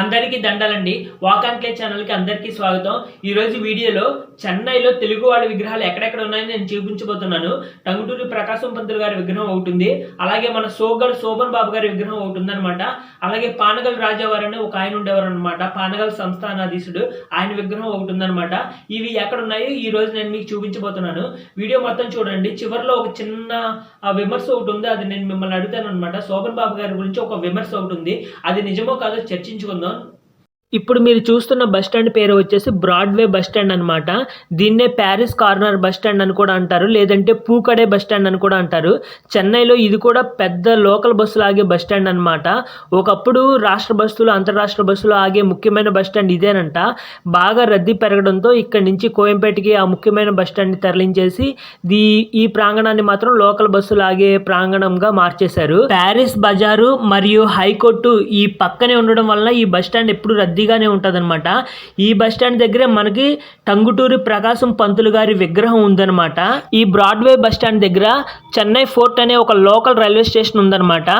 అందరికీ దండాలండి. వాకాన్క్లే ఛానల్కి అందరికీ స్వాగతం. ఈ రోజు వీడియోలో చెన్నైలో తెలుగు వాళ్ళ విగ్రహాలు ఎక్కడెక్కడ ఉన్నాయని నేను చూపించబోతున్నాను. టంగుటూరి ప్రకాశం పంతులు గారి విగ్రహం ఒకటి అలాగే మన సోగల్ శోభన్ బాబు గారి విగ్రహం ఒకటి ఉందన్నమాట. అలాగే పానగల్ రాజావారు అనే ఒక ఆయన ఉండేవారు అనమాట పానగల్ సంస్థానాధీశుడు ఆయన విగ్రహం ఒకటి ఉందన్నమాట. ఇవి ఎక్కడ ఉన్నాయో ఈ రోజు నేను మీకు చూపించబోతున్నాను. వీడియో మొత్తం చూడండి. చివరిలో ఒక చిన్న విమర్శ ఒకటి ఉంది. అది నేను మిమ్మల్ని అడుగుతాను అనమాట శోభన్ బాబు గారి గురించి ఒక విమర్శ ఒకటి ఉంది. అది నిజమో కాదో చర్చించుకుందాం. andando ఇప్పుడు మీరు చూస్తున్న బస్ స్టాండ్ పేరు వచ్చేసి బ్రాడ్వే బస్ స్టాండ్ అనమాట దీన్నే ప్యారిస్ కార్నర్ బస్ స్టాండ్ అని కూడా అంటారు. లేదంటే పూకడే బస్ స్టాండ్ అని కూడా అంటారు. చెన్నైలో ఇది కూడా పెద్ద లోకల్ బస్సులు ఆగే బస్ స్టాండ్ అనమాట ఒకప్పుడు రాష్ట్ర బస్సులు అంతరాష్ట్ర బస్సులు ఆగే ముఖ్యమైన బస్ స్టాండ్ ఇదేనంట. బాగా రద్దీ పెరగడంతో ఇక్కడి నుంచి కోయంపేటకి ఆ ముఖ్యమైన బస్ స్టాండ్ని తరలించేసి దీ ఈ ప్రాంగణాన్ని మాత్రం లోకల్ బస్సులు ఆగే ప్రాంగణంగా మార్చేశారు. ప్యారిస్ బజారు మరియు హైకోర్టు ఈ పక్కనే ఉండడం వల్ల ఈ బస్ స్టాండ్ ఎప్పుడు రద్దీగానే ఉంటుందన్నమాట. ఈ బస్ స్టాండ్ దగ్గరే మనకి టంగుటూరి ప్రకాశం పంతులు గారి విగ్రహం ఉందన్నమాట. ఈ బ్రాడ్వే బస్ స్టాండ్ దగ్గర చెన్నై ఫోర్ట్ అనే ఒక లోకల్ రైల్వే స్టేషన్ ఉందన్నమాట.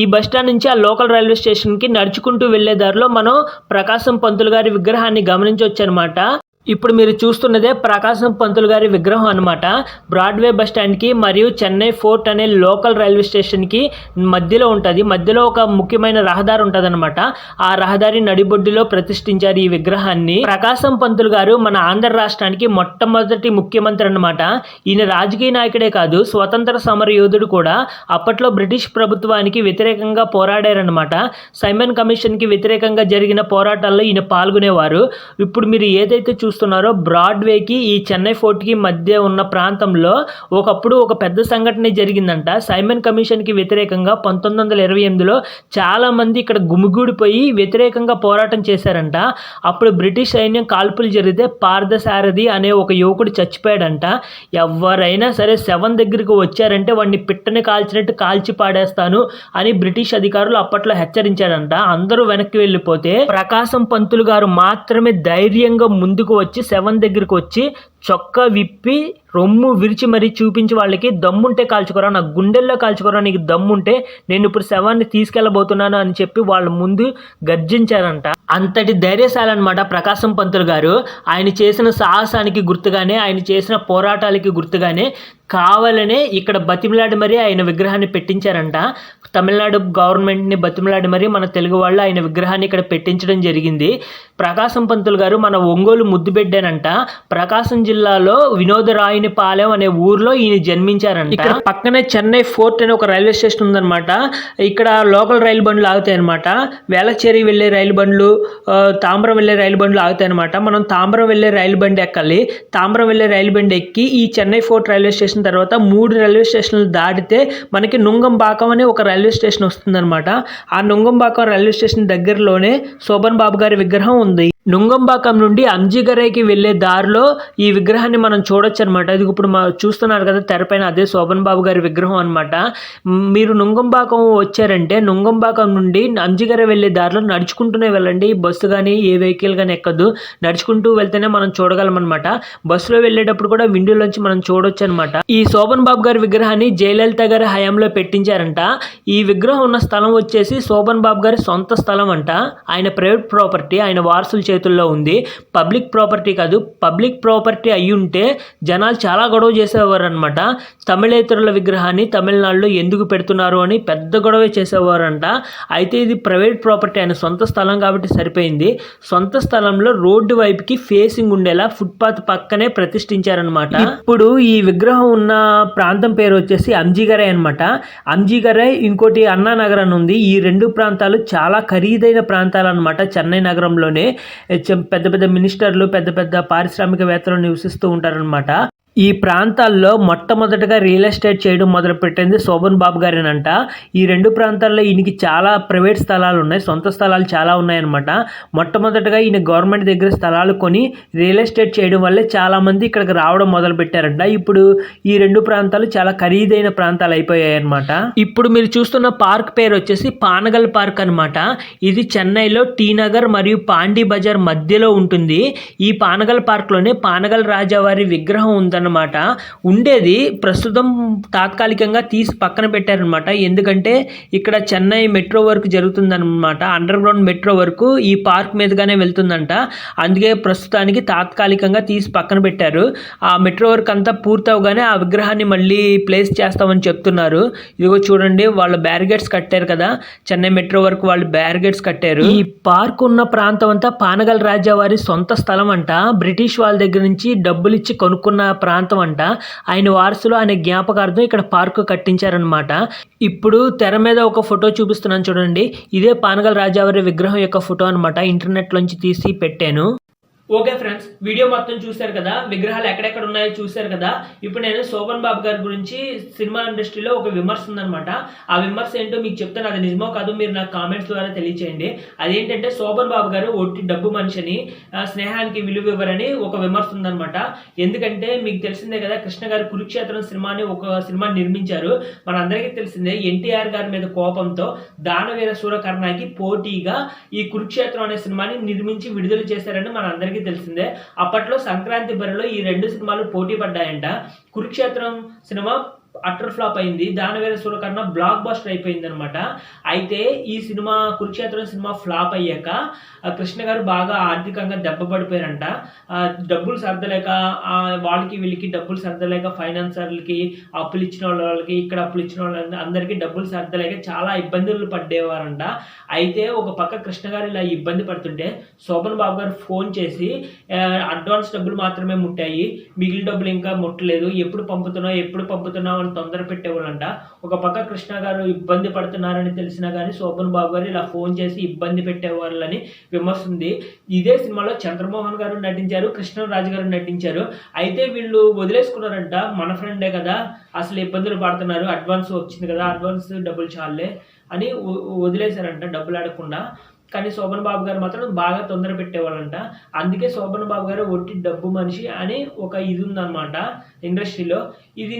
ఈ బస్ స్టాండ్ నుంచి ఆ లోకల్ రైల్వే స్టేషన్కి నడుచుకుంటూ వెళ్ళే దారిలో మనం ప్రకాశం పంతులు గారి విగ్రహాన్ని గమనించవచ్చు అనమాట ఇప్పుడు మీరు చూస్తున్నదే ప్రకాశం పంతులు గారి విగ్రహం అనమాట బ్రాడ్వే బస్ స్టాండ్కి మరియు చెన్నై ఫోర్ట్ అనే లోకల్ రైల్వే స్టేషన్కి మధ్యలో ఉంటుంది. మధ్యలో ఒక ముఖ్యమైన రహదారి ఉంటుంది ఆ రహదారి నడిబొడ్డులో ప్రతిష్ఠించారు ఈ విగ్రహాన్ని. ప్రకాశం పంతులు గారు మన ఆంధ్ర రాష్ట్రానికి మొట్టమొదటి ముఖ్యమంత్రి అన్నమాట. ఈయన రాజకీయ నాయకుడే కాదు స్వతంత్ర సమర యోధుడు కూడా. అప్పట్లో బ్రిటిష్ ప్రభుత్వానికి వ్యతిరేకంగా పోరాడారనమాట సైమన్ కమిషన్కి వ్యతిరేకంగా జరిగిన పోరాటాల్లో ఈయన పాల్గొనేవారు. ఇప్పుడు మీరు ఏదైతే చూస్తున్నారో బ్రాడ్వేకి ఈ చెన్నై ఫోర్ట్కి మధ్య ఉన్న ప్రాంతంలో ఒకప్పుడు ఒక పెద్ద సంఘటన జరిగిందంట. సైమన్ కమిషన్కి వ్యతిరేకంగా పంతొమ్మిది వందల ఇరవై ఎనిమిదిలో చాలామంది ఇక్కడ గుమిగూడిపోయి వ్యతిరేకంగా పోరాటం చేశారంట. అప్పుడు బ్రిటిష్ సైన్యం కాల్పులు జరిగితే పార్థసారథి అనే ఒక యువకుడు చచ్చిపోయాడంట. ఎవరైనా సరే సెవెన్ దగ్గరికి వచ్చారంటే వాడిని పిట్టని కాల్చినట్టు కాల్చి పాడేస్తాను అని బ్రిటిష్ అధికారులు అప్పట్లో హెచ్చరించాడంట అందరూ వెనక్కి వెళ్ళిపోతే ప్రకాశం పంతులు గారు మాత్రమే ధైర్యంగా ముందుకు వచ్చి సెవెన్ దగ్గరికి వచ్చి చొక్కా విప్పి రొమ్ము విరిచి మరీ చూపించి వాళ్ళకి దమ్ముంటే కాల్చుకోరా నా గుండెల్లో కాల్చుకోరా నీకు దమ్ముంటే నేను ఇప్పుడు శవాన్ని తీసుకెళ్ళబోతున్నాను అని చెప్పి వాళ్ళ ముందు గర్జించారంట. అంతటి ధైర్యశాలన్నమాట ప్రకాశం పంతులు గారు. ఆయన చేసిన సాహసానికి గుర్తుగానే ఆయన చేసిన పోరాటాలకి గుర్తుగానే కావాలనే ఇక్కడ బతిమలాడి మరీ ఆయన విగ్రహాన్ని పెట్టించారంట. తమిళనాడు గవర్నమెంట్ని బతిమలాడి మరీ మన తెలుగు వాళ్ళు ఆయన విగ్రహాన్ని ఇక్కడ పెట్టించడం జరిగింది. ప్రకాశం పంతులు గారు మన ఒంగోలు ముద్దుబిడ్డేనంట ప్రకాశం జిల్లాలో వినోదరాయుని పాలెం అనే ఊర్లో ఈయన జన్మించారంట. ఇక్కడ పక్కనే చెన్నై ఫోర్ట్ అనే ఒక రైల్వే స్టేషన్ ఉందన్నమాట. ఇక్కడ లోకల్ రైలు బండ్లు ఆగుతాయి అనమాట వేలచేరి వెళ్ళే రైలు బండ్లు తాంబరం వెళ్ళే రైలు బండ్లు ఆగుతాయి అనమాట మనం తాంబరం వెళ్ళే రైలు బండి ఎక్కాలి. తాంబరం వెళ్ళే రైలు బండి ఎక్కి ఈ చెన్నై ఫోర్ట్ రైల్వే స్టేషన్ తర్వాత మూడు రైల్వే స్టేషన్లు దాటితే మనకి నుంగంబాకం అనే ఒక రైల్వే స్టేషన్ వస్తుందన్నమాట. ఆ నుంగంబాకం రైల్వే స్టేషన్ దగ్గరలోనే శోభన్ బాబు గారి విగ్రహం ఉంది. నుంగంబాకం నుండి అంజిగరైకి వెళ్ళే దారిలో ఈ విగ్రహాన్ని మనం చూడొచ్చు అనమాట ఇది ఇప్పుడు మా చూస్తున్నారు కదా తెరపైన అదే శోభన్ బాబు గారి విగ్రహం అనమాట మీరు నుంగంబాకం వచ్చారంటే నుంగంబాకం నుండి అంజిగర వెళ్ళే దారిలో నడుచుకుంటూనే వెళ్ళండి. బస్సు కానీ ఏ వెహికల్ కానీ ఎక్కద్దు నడుచుకుంటూ వెళ్తేనే మనం చూడగలం అనమాట బస్సులో వెళ్ళేటప్పుడు కూడా విండోలోంచి మనం చూడొచ్చు అనమాట ఈ శోభన్ బాబు గారి విగ్రహాన్ని జయలలిత గారి హయాంలో పెట్టించారంట. ఈ విగ్రహం ఉన్న స్థలం వచ్చేసి శోభన్ బాబు గారి సొంత స్థలం అంట. ఆయన ప్రైవేట్ ప్రాపర్టీ ఆయన వారసుల చేతుల్లో ఉంది. పబ్లిక్ ప్రాపర్టీ కాదు పబ్లిక్ ప్రాపర్టీ అయి ఉంటే జనాలు చాలా గొడవ చేసేవారు అనమాట తమిళేతరుల విగ్రహాన్ని తమిళనాడులో ఎందుకు పెడుతున్నారు అని పెద్ద గొడవ చేసేవారంట. అయితే ఇది ప్రైవేట్ ప్రాపర్టీ ఆయన సొంత స్థలం కాబట్టి సరిపోయింది. సొంత స్థలంలో రోడ్డు వైపుకి ఫేసింగ్ ఉండేలా ఫుట్పాత్ పక్కనే ప్రతిష్ఠించారనమాట ఇప్పుడు ఈ విగ్రహం ఉన్న ప్రాంతం పేరు వచ్చేసి అంజిగరై అనమాట అంజిగరై ఇంకోటి అన్నానగర్ అని ఉంది. ఈ రెండు ప్రాంతాలు చాలా ఖరీదైన ప్రాంతాలు అనమాట చెన్నై నగరంలోనే. చె- పెద్ద పెద్ద మినిస్టర్లు పెద్ద పెద్ద పారిశ్రామికవేత్తలు నివసిస్తూ ఉంటారనమాట ఈ ప్రాంతాల్లో మొట్టమొదటగా రియల్ ఎస్టేట్ చేయడం మొదలుపెట్టింది శోభన్ బాబు గారేనంట. ఈ రెండు ప్రాంతాల్లో ఈయనకి చాలా ప్రైవేట్ స్థలాలు ఉన్నాయి. సొంత స్థలాలు చాలా ఉన్నాయన్నమాట. మొట్టమొదటగా ఈయన గవర్నమెంట్ దగ్గర స్థలాలు కొని రియల్ ఎస్టేట్ చేయడం వల్లే చాలామంది ఇక్కడికి రావడం మొదలు పెట్టారంట ఇప్పుడు ఈ రెండు ప్రాంతాలు చాలా ఖరీదైన ప్రాంతాలు అయిపోయాయి అనమాట ఇప్పుడు మీరు చూస్తున్న పార్క్ పేరు వచ్చేసి పానగల్ పార్క్ అనమాట ఇది చెన్నైలో టీ నగర్ మరియు పాండీ బజార్ మధ్యలో ఉంటుంది. ఈ పానగల్ పార్క్లోనే పానగల్ రాజావారి విగ్రహం ఉందన్నమాట. అనమాట ఉండేది ప్రస్తుతం తాత్కాలికంగా తీసి పక్కన పెట్టారనమాట ఎందుకంటే ఇక్కడ చెన్నై మెట్రో వర్క్ జరుగుతుందనమాట అండర్ గ్రౌండ్ మెట్రో వరకు ఈ పార్క్ మీదుగానే వెళ్తుందంట. అందుకే ప్రస్తుతానికి తాత్కాలికంగా తీసి పక్కన పెట్టారు. ఆ మెట్రో వర్క్ అంతా పూర్తవగానే ఆ విగ్రహాన్ని మళ్ళీ ప్లేస్ చేస్తామని చెప్తున్నారు. ఇదిగో చూడండి వాళ్ళు బ్యారిగేట్స్ కట్టారు కదా. చెన్నై మెట్రో వరకు వాళ్ళు బ్యారిగేట్స్ కట్టారు. ఈ పార్క్ ఉన్న ప్రాంతం అంతా పానగల్ రాజా వారి సొంత స్థలం అంట. బ్రిటిష్ వాళ్ళ దగ్గర నుంచి డబ్బులు ఇచ్చి కొనుక్కున్న ప్రాంతం అంట ఆయన వారసులు ఆయన జ్ఞాపకార్థం ఇక్కడ పార్కు కట్టించారనమాట ఇప్పుడు తెర మీద ఒక ఫోటో చూపిస్తున్నాను చూడండి. ఇదే పానగల్ రాజావారి విగ్రహం యొక్క ఫోటో అనమాట ఇంటర్నెట్లోంచి తీసి పెట్టాను. ఓకే ఫ్రెండ్స్ వీడియో మొత్తం చూశారు కదా? విగ్రహాలు ఎక్కడెక్కడ ఉన్నాయో చూశారు కదా? ఇప్పుడు నేను శోభన్ బాబు గారి గురించి సినిమా ఇండస్ట్రీలో ఒక విమర్శ ఉందనమాట ఆ విమర్శ ఏంటో మీకు చెప్తాను. అది నిజమో కాదు మీరు నాకు కామెంట్స్ ద్వారా తెలియచేయండి. అదేంటంటే శోభన్ బాబు గారు ఒట్టి డబ్బు మనిషిని స్నేహానికి విలువ ఇవ్వరని ఒక విమర్శ ఉందనమాట ఎందుకంటే మీకు తెలిసిందే కదా కృష్ణ గారు కురుక్షేత్రం సినిమాని ఒక సినిమా నిర్మించారు. మనందరికీ తెలిసిందే ఎన్టీఆర్ గారి మీద కోపంతో దానవీర సూరకర్ణకి పోటీగా ఈ కురుక్షేత్రం అనే సినిమాని నిర్మించి విడుదల చేశారని మనందరికీ తెలిసిందే? అప్పట్లో సంక్రాంతి బరిలో ఈ రెండు సినిమాలు పోటీ పడ్డాయంట. కురుక్షేత్రం సినిమా అటర్ ఫ్లాప్ అయింది. దానవేర సూరకర్ణ బ్లాక్ బస్టర్ అయిపోయింది అనమాట అయితే ఈ సినిమా కురుక్షేత్రం సినిమా ఫ్లాప్ అయ్యాక కృష్ణ గారు బాగా ఆర్థికంగా దెబ్బపడిపోయారంట డబ్బులు సర్దలేక వాళ్ళకి వీళ్ళకి డబ్బులు సర్దలేక ఫైనాన్సర్లకి అప్పులు ఇచ్చిన వాళ్ళకి ఇక్కడ అప్పులు ఇచ్చిన వాళ్ళకి అందరికీ డబ్బులు సర్దలేక చాలా ఇబ్బందులు పడ్డేవారంట. అయితే ఒక పక్క కృష్ణ గారు ఇలా ఇబ్బంది పడుతుంటే శోభన్ బాబు గారు ఫోన్ చేసి అడ్వాన్స్ డబ్బులు మాత్రమే ముట్టాయి. మిగిలిన డబ్బులు ఇంకా ముట్టలేదు. ఎప్పుడు పంపుతున్నావు? ఎప్పుడు పంపుతున్నావు? అని తొందర పెట్టేవాళ్ళంట. ఒక పక్క కృష్ణ గారు ఇబ్బంది పడుతున్నారని తెలిసినా కానీ శోభన్ బాబు గారు ఇలా ఫోన్ చేసి ఇబ్బంది పెట్టేవాళ్ళని విమర్శ ఉంది ఇదే సినిమాలో చంద్రమోహన్ గారు నటించారు కృష్ణరాజు గారు నటించారు. అయితే వీళ్ళు వదిలేసుకున్నారంట మన ఫ్రెండే కదా అసలు ఇబ్బందులు పడుతున్నారు అడ్వాన్స్ వచ్చింది కదా అడ్వాన్స్ డబ్బులు చాలే అని వదిలేశారంట డబ్బులు ఆడకుండా. కానీ శోభన్ బాబు గారు మాత్రం బాగా తొందర పెట్టేవాళ్ళంట. అందుకే శోభన్ బాబు గారు ఒట్టి డబ్బు మనిషి అని ఒక ఇది ఉందన్నమాట ఇండస్ట్రీలో. ఇది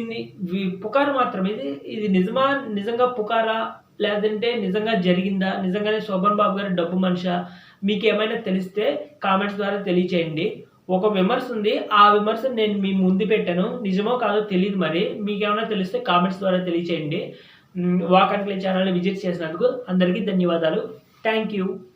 పుకారు మాత్రం ఇది ఇది నిజమా నిజంగా పుకారా? లేదంటే నిజంగా జరిగిందా? నిజంగానే శోభన్ బాబు గారు డబ్బు మనిషా? మీకు ఏమైనా తెలిస్తే కామెంట్స్ ద్వారా తెలియచేయండి. ఒక విమర్శ ఉంది. ఆ విమర్శ నేను మీ ముందు పెట్టాను. నిజమో కాదో తెలియదు మరి. మీకు ఏమైనా తెలిస్తే కామెంట్స్ ద్వారా తెలియచేయండి. వాక్ అండ్ ప్లే ఛానల్ని విజిట్ చేసినందుకు అందరికీ ధన్యవాదాలు. Thank you.